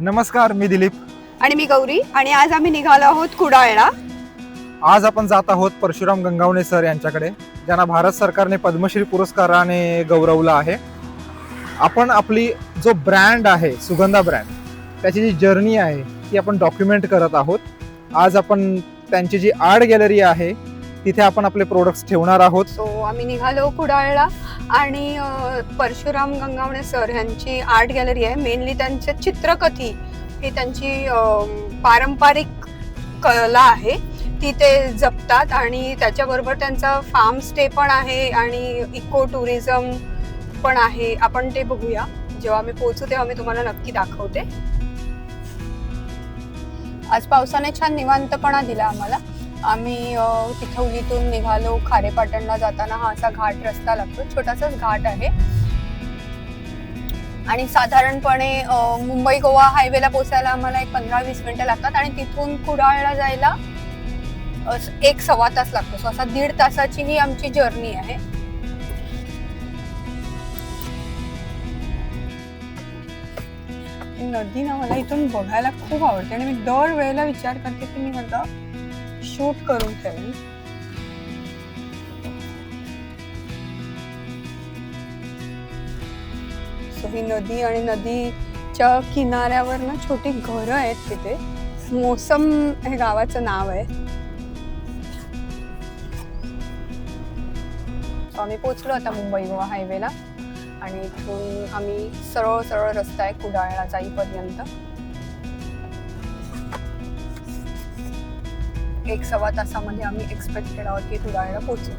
नमस्कार मी दिलीप. आणि मी गौरी. आणि आज आम्ही निघालो आहोत कुडाळला. आज आपण जात आहोत परशुराम गंगावणे सर यांच्याकडे ज्यांना भारत सरकारने पद्मश्री पुरस्काराने गौरवलं आहे. आपण आपली जो ब्रँड आहे सुगंधा ब्रँड त्याची जी जर्नी आहे ती आपण डॉक्युमेंट करत आहोत. आज आपण त्यांची जी आर्ट गॅलरी आहे तिथे आपण आपले प्रोडक्ट्स ठेवणार आहोत. सो आम्ही निघालो कुडाळला. आणि परशुराम गंगावणे सर यांची आर्ट गॅलरी आहे. मेनली त्यांचे चित्रकथी ही त्यांची पारंपरिक कला आहे. ती ते जपतात आणि त्याच्याबरोबर त्यांचा फार्म स्टे पण आहे आणि इको टुरिझम पण आहे. आपण ते बघूया. जेव्हा आम्ही पोहोचू तेव्हा मी तुम्हाला नक्की दाखवते. आज पावसाने छान निवांतपणा दिला आम्हाला. आम्ही तिथवलीतून निघालो खारेपाटणला जाताना हा असा घाट रस्ता लागतो. छोटासाच घाट आहे. आणि साधारणपणे मुंबई गोवा हायवेला पोचायला आम्हाला एक पंधरा वीस मिनिटं लागतात आणि तिथून कुडाळला जायला एक सव्वा तास लागतो. सो असा दीड तासाची ही आमची जर्नी आहे. नदी ना मला इथून बघायला खूप आवडते आणि मी दर वेळेला विचार करते की मी म्हटलं शूट करून ठेवेन. सो ही नदी आणि नदीच्या किनाऱ्यावर ना छोटी घरं आहेत तिथे. मोसम हे गावाचं नाव आहे. आम्ही पोचलो आता मुंबई गोवा हायवेला. आणि इथून आम्ही सरळ सरळ रस्ता आहे कुडाळला जाईपर्यंत. एक सव्वा तासामध्ये आम्ही एक्सपेक्ट आहोत की तुराळ्याला पोहोचू.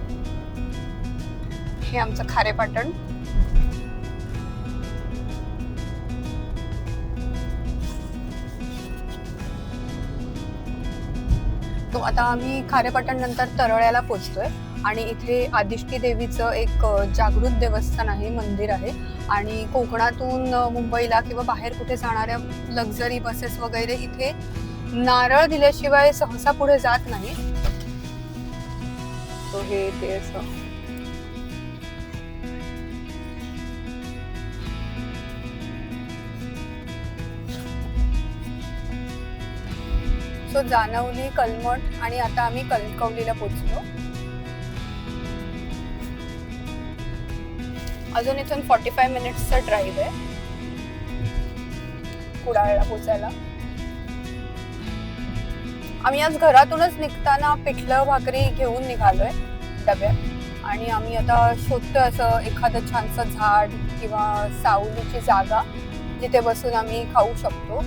हे आमचं खारेपाटण तो आता आम्ही खारेपाटण नंतर तरळ्याला पोचतोय आणि इथे आदिष्टी देवीचं एक जागृत देवस्थान आहे मंदिर आहे. आणि कोकणातून मुंबईला किंवा बाहेर कुठे जाणाऱ्या लक्झरी बसेस वगैरे इथे नारळ दिल्याशिवाय सहसा पुढे जात नाही. तो हे ते असं. सो जानवली कलमट आणि आता आम्ही कणकवलीला पोचलो अजून इथून फॉर्टी फाय मिनिट्सचा ड्राईव्ह आहे. कुडाळला पोचायला आम्ही आज घरातूनच निघताना पिठलं भाकरी घेऊन निघालोय डब्यात आणि आम्ही आता शोधतोय असं एखादं छानसं झाड किंवा सावलीची जागा जिथे बसून आम्ही खाऊ शकतो.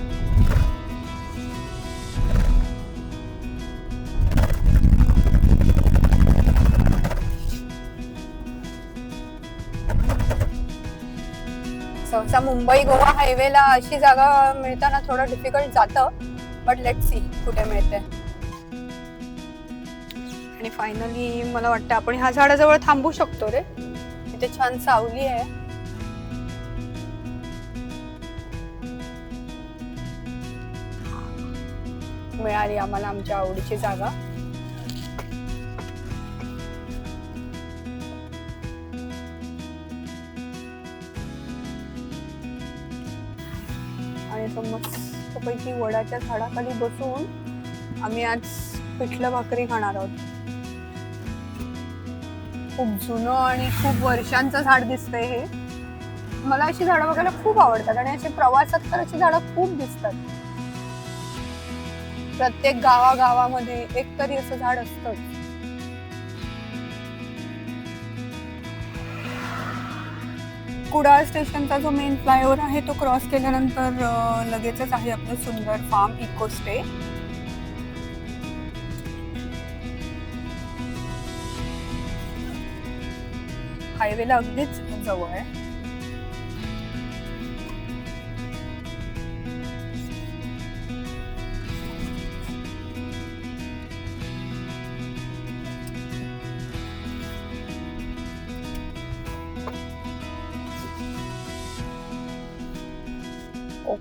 सहसा मुंबई गोवा हायवेला अशी जागा मिळताना थोडं डिफिकल्ट जातं. बट लेट सी कुठे मिळते आणि फायनली मला वाटतं आपण ह्या झाडाजवळ थांबू शकतो रे. इथे छान सावली आहे. मिळाली आम्हाला आमच्या आवडीची जागा. आणि असं मस्तपैकी वडाच्या झाडाखाली बसून आम्ही आज पिठलं भाकरी खाणार आहोत. खूप जुनं आणि खूप वर्षांचं झाड दिसतंय हे. मला अशी झाडं बघायला खूप आवडतात आणि असे प्रवासात तर अशी झाडं खूप दिसतात. प्रत्येक गावागावामध्ये एक तरी असं झाड असतंच. कुडाळ स्टेशनचा जो मेन फ्लायओव्हर आहे तो क्रॉस केल्यानंतर लगेचच आहे आपलं सुंदर फार्म इको स्टे हायवेला अगदीच जवळ आहे.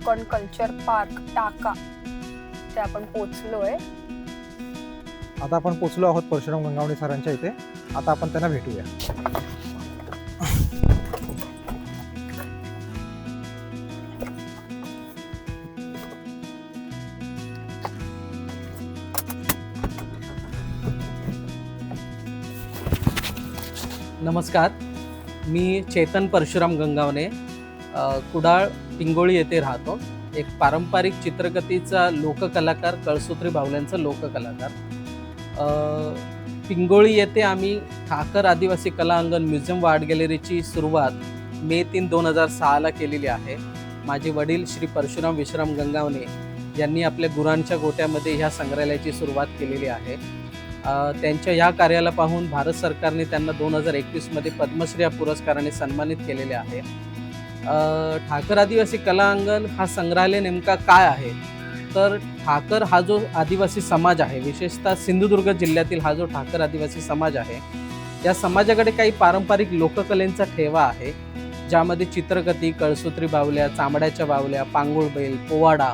कोकण कल्चर पार्क टाका ते आपण पोचलोय. आता आपण पोचलो आहोत परशुराम गंगावणे सरांच्या इथे. आता आपण त्यांना भेटूया. नमस्कार. मी चेतन परशुराम गंगावणे कुडाळ पिंगोळी येथे राहतो. एक पारंपरिक चित्रकथेचा लोककलाकार कळसूत्री बावल्यांचा लोककलाकार. पिंगोळी येथे आम्ही ठाकर आदिवासी कला अंगण म्युझियम वार्ड आर्ट गॅलरीची सुरुवात मे तीन दोन हजार सहाला केलेली आहे. माझे वडील श्री परशुराम विश्राम गंगावणे यांनी आपल्या गुरांच्या गोट्यामध्ये ह्या संग्रहालयाची सुरुवात केलेली आहे. त्यांच्या या कार्याला पाहून भारत सरकारने त्यांना दोन हजार एकवीसमध्ये पद्मश्री या पुरस्काराने सन्मानित केलेले आहे. ठाकर आदिवासी कला अंगण हा संग्रहालय नेमका काय आहे? तर ठाकर हा जो आदिवासी समाज आहे विशेषतः सिंधुदुर्ग जिल्ह्यातील हा जो ठाकर आदिवासी समाज आहे या समाजाकडे काही पारंपरिक लोककलेंचा ठेवा आहे ज्यामध्ये चित्रकथी कळसूत्री बावल्या चांबड्याच्या बावल्या पांगुळ बैल पोवाडा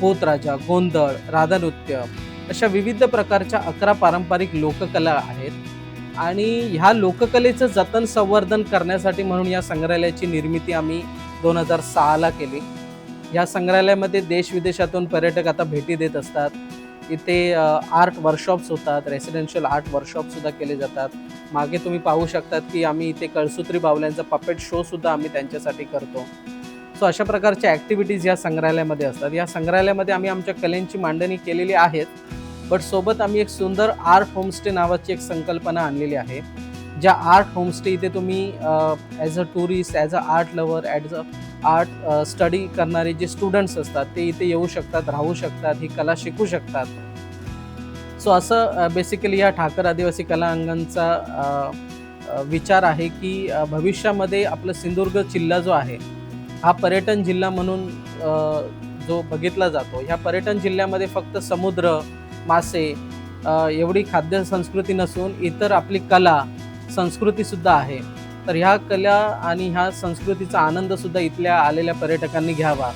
पोतराजा गोंधळ राधानृत्य अशा विविध प्रकारच्या अकरा पारंपरिक लोककला आहेत. आणि ह्या लोककलेचं जतन संवर्धन करण्यासाठी म्हणून या संग्रहालयाची निर्मिती आम्ही दोन हजार सहाला केली. या संग्रहालयामध्ये देश विदेशातून पर्यटक आता भेटी देत असतात. इथे आर्ट वर्कशॉप्स होतात रेसिडेन्शियल आर्ट वर्कशॉपसुद्धा केले जातात. मागे तुम्ही पाहू शकतात की आम्ही इथे कळसूत्री बावल्यांचा पपेट शोसुद्धा आम्ही त्यांच्यासाठी करतो. सो अशा प्रकारच्या ॲक्टिव्हिटीज या संग्रहालयामध्ये असतात. या संग्रहालयामध्ये आम्ही आमच्या कलेंची मांडणी केलेली आहेत. बट सोबत आम्ही एक सुंदर आर्ट होमस्टे नावाची एक संकल्पना आणलेली आहे. ज्या आर्ट होमस्टे इथे तुम्ही as a tourist as a art lover as a art study करणारे जे स्टुडंट्स असतात ते इथे येऊ शकतात राहू शकतात ही कला शिकू शकतात. सो असं बेसिकली या ठाकर आदिवासी कला अंगांचा विचार आहे की भविष्यामध्ये आपलं सिंधुदुर्ग जिल्हा जो आहे हा पर्यटन जिल्हा म्हणून जो बघितला जातो. ह्या पर्यटन जिल्ह्यामध्ये फक्त समुद्र मासे एवढी खाद्य संस्कृती नसून इतर आपली कला संस्कृतीसुद्धा आहे. तर ह्या कला आणि ह्या संस्कृतीचा आनंदसुद्धा इथल्या आलेल्या पर्यटकांनी घ्यावा.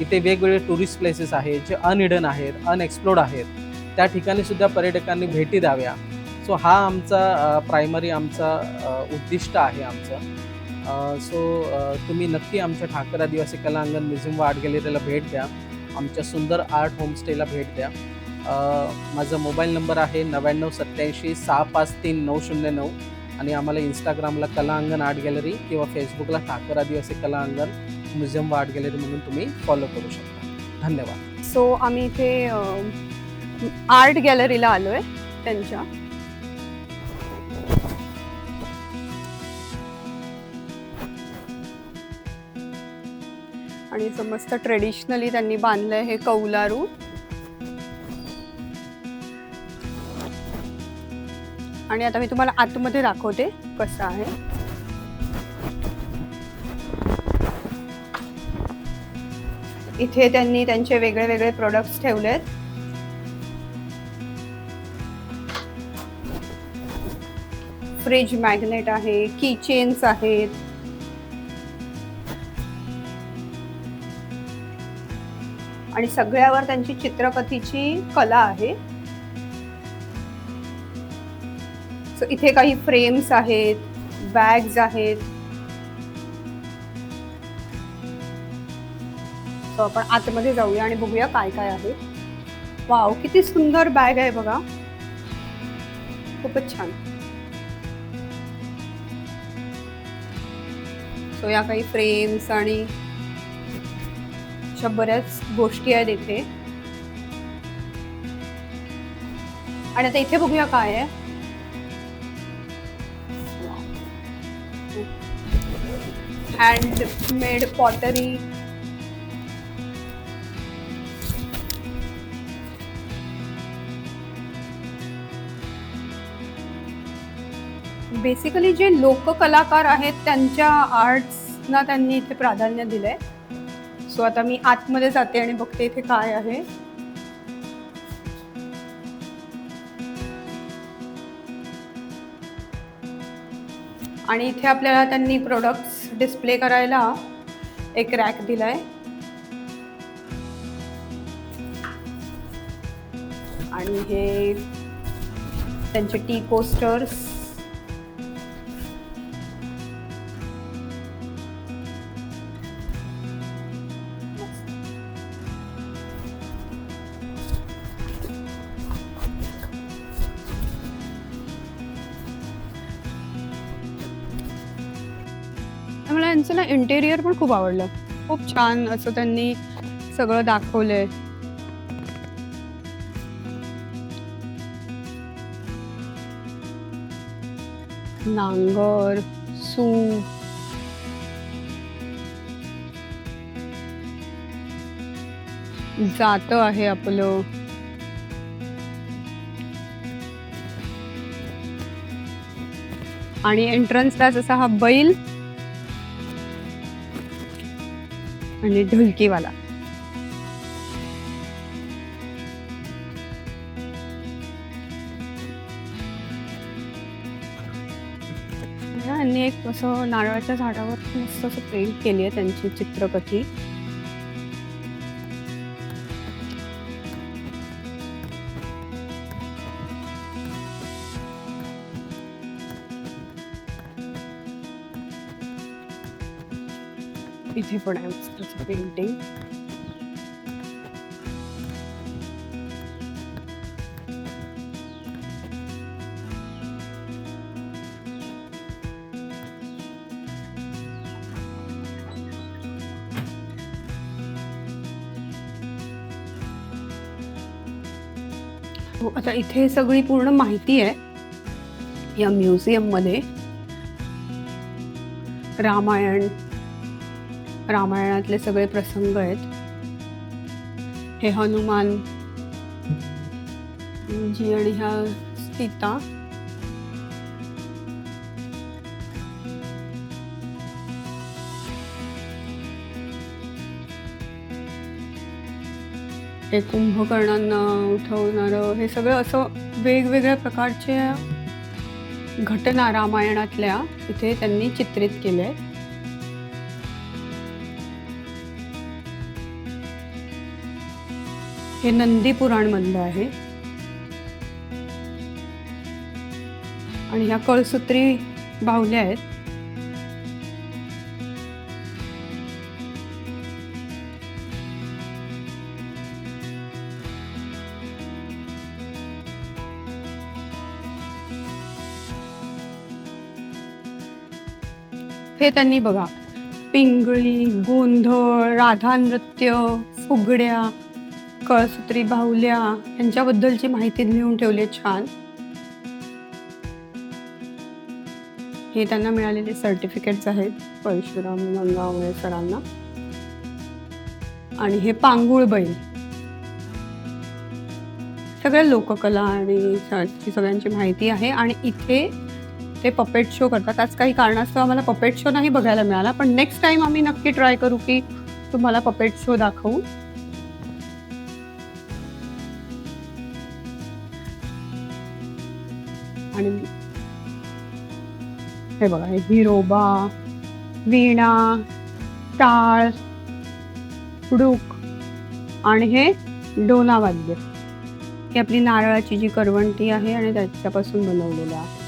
इथे वेगवेगळे टुरिस्ट प्लेसेस आहेत जे अनहिडन आहेत अनएक्सप्लोर्ड आहेत. त्या ठिकाणी सुद्धा पर्यटकांनी भेटी द्याव्या. सो हा आमचा प्रायमरी आमचा उद्दिष्ट आहे आमचं. सो तुम्ही नक्की आमच्या ठाकर आदिवासी कला अंगण म्युझियम व आर्ट गॅलरीला भेट द्या. आमच्या सुंदर आर्ट होमस्टेला भेट द्या. माझा मोबाईल नंबर आहे नव्याण्णव सत्याऐंशी सहा पाच तीन नऊ शून्य नऊ. आणि आम्हाला इंस्टाग्रामला कला अंगण आर्ट गॅलरी किंवा फेसबुकला ठाकर आदिवासी कला अंगण म्युझियम व आर्ट गॅलरी म्हणून तुम्ही फॉलो करू शकता. धन्यवाद. सो आम्ही इथे आर्ट गॅलरीला आलोय त्यांच्या. आणि समस्त मस्त ट्रेडिशनली त्यांनी बांधलंय हे कौलारू. आणि आता मी तुम्हाला आतमध्ये दाखवते कसं आहे. इथे त्यांनी त्यांचे वेगळे वेगळे प्रोडक्ट्स ठेवलेत. फ्रीज मॅग्नेट आहे की चेन्स आहेत. आणि सगळ्यावर त्यांची चित्रपतीची कला आहे. इथे काही फ्रेम्स आहेत बॅग्स आहेत. So, आपण आतमध्ये जाऊया आणि बघूया काय काय आहे. वाव किती सुंदर बॅग आहे बघा. खूपच छान. सो या काही फ्रेम्स आणि अशा बऱ्याच गोष्टी आहेत इथे. आणि आता इथे बघूया काय आहे. हँडमेड पॉटरी बेसिकली जे लोककलाकार आहेत त्यांच्या आर्ट्सना त्यांनी इथे प्राधान्य दिलंय. सो आता मी आतमध्ये जाते आणि बघते इथे काय आहे. आणि इथे आपल्याला त्यांनी प्रोडक्ट्स डिस्प्ले करायला एक रॅक दिलाय. आणि हे त्यांचे टी पोस्टर्स मला इंटेरियर पण खूप आवडलं. खूप छान असं त्यांनी सगळं दाखवलंय. नांगर सूप जात आहे आपलं. आणि एंट्रन्सला जसा हा बैल म्हणजे आणि ढोलकीवाला. त्यांनी एक असं नारळाच्या झाडावर मस्त असं पेंट केली आहे त्यांची चित्रकथी. इथे पण आहे मस्त पेंटिंग हो, आता इथे सगळी पूर्ण माहिती आहे या म्युझियममध्ये रामायण रामायणातले सगळे प्रसंग आहेत. हे हनुमान जी आणि ह्या सीता. हे कुंभकर्णांना उठवणारं हे सगळं असं वेगवेगळ्या प्रकारच्या घटना रामायणातल्या इथे त्यांनी चित्रित केल्या आहेत. हे नंदी पुराण मधलं आहे. आणि ह्या कळसूत्री बाहुल्या आहेत. हे त्यांनी बघा पिंगळी गोंधळ राधा नृत्य फुगड्या कळसूत्री बाहुल्या यांच्याबद्दलची माहिती लिहून ठेवली आहे छान. हे त्यांना मिळालेले सर्टिफिकेट्स आहेत परशुराम गंगावळे सरांना. आणि हे पांगुळ बैल. सगळ्या लोककला आणि सगळ्यांची माहिती आहे आणि इथे ते पपेट शो करतात. आज काही कारणास्तव आम्हाला पपेट शो नाही बघायला मिळाला पण नेक्स्ट टाइम आम्ही नक्की ट्राय करू की तुम्हाला पपेट शो दाखवू. आणि हे बघा हे हिरोबा वीणा टाळ हुडूक आणि हे डोलावाद्य ही आपली नारळाची जी करवंटी आहे आणि त्याच्यापासून बनवलेलं आहे.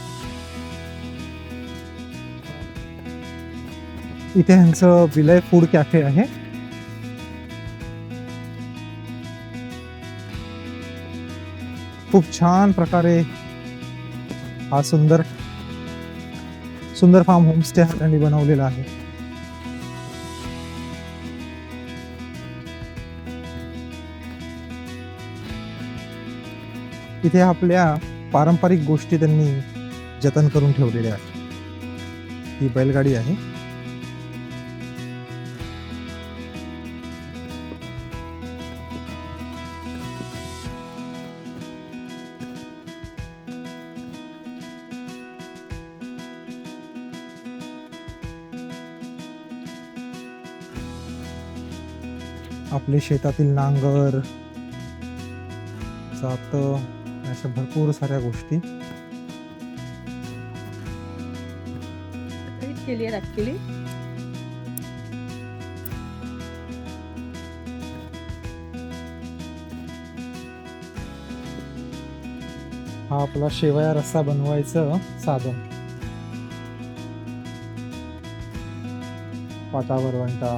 इथे ह्यांचं विलय फूड कॅफे आहे. खूप छान प्रकारे हा सुंदर सुंदर फार्म होमस्टे हा त्यांनी बनवलेला आहे. इथे आपल्या पारंपरिक गोष्टी त्यांनी जतन करून ठेवलेल्या आहेत. ही बैलगाडी आहे. आपले शेतातील नांगर जात अशा भरपूर साऱ्या गोष्टी. केली आहे ऍक्च्युली हा आपला शेवया रस्सा बनवायचं साधन. पाटा वरवंटा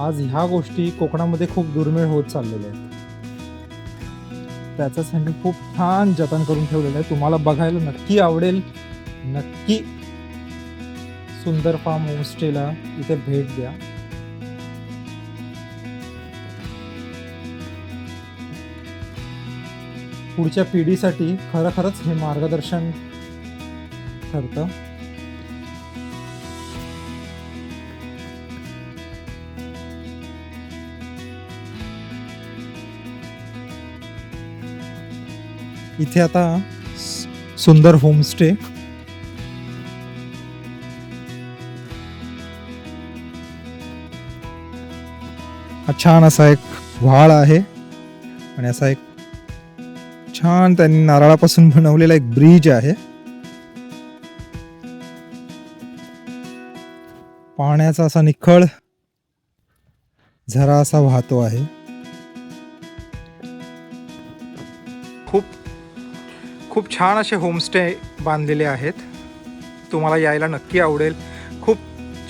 आज ह्या गोष्टी कोकणामध्ये खूप दुर्मिळ होत चाललेल्या आहेत. त्याचंच ह्यांनी खूप छान जतन करून ठेवलेलं आहे. तुम्हाला बघायला नक्की आवडेल. नक्की सुंदर फार्म होमस्टेला इथे भेट द्या. पुढच्या पिढीसाठी खरोखरच हे मार्गदर्शन ठरतं. इथे आता सुंदर होमस्टे. छान असा एक व्हाळ आहे. आणि असा एक छान त्यांनी नारळापासून बनवलेला एक ब्रिज आहे. पाण्याचा असा निखळ झरा असा वाहतो आहे. खूप खूप छान असे होमस्टे बांधलेले आहेत. तुम्हाला यायला नक्की आवडेल. खूप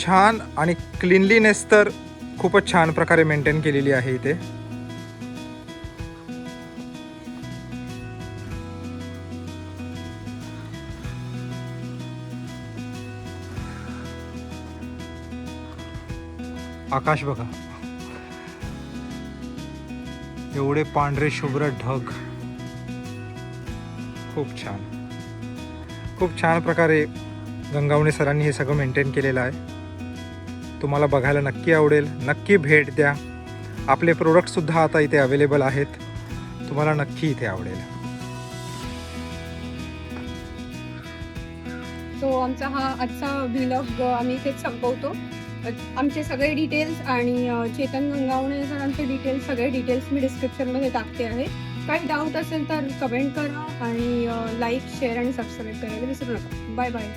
छान आणि क्लिनलीनेस तर खूपच छान प्रकारे मेंटेन केलेली आहे इथे. आकाश बघा. एवढे पांढरे शुभ्र ढग. खूप छान. खूप छान प्रकारे गंगावणे सरांनी हे सगळं मेंटेन केलेलं आहे. तुम्हाला बघायला नक्की आवडेल नक्की भेट द्या. आपले प्रोडक्टसुद्धा आता इथे अवेलेबल आहेत. तुम्हाला नक्की इथे आवडेल. सो आमचा हा आजचा व्हिलॉग आम्ही इथेच संपवतो. आमचे सगळे डिटेल्स आणि चेतन गंगावणे सरांचे डिटेल्स सगळे डिटेल्स मी डिस्क्रिप्शनमध्ये टाकते आहे. काही डाऊट असेल तर कमेंट करा आणि लाईक शेअर आणि सबस्क्राईब करायला विसरू नका. Bye bye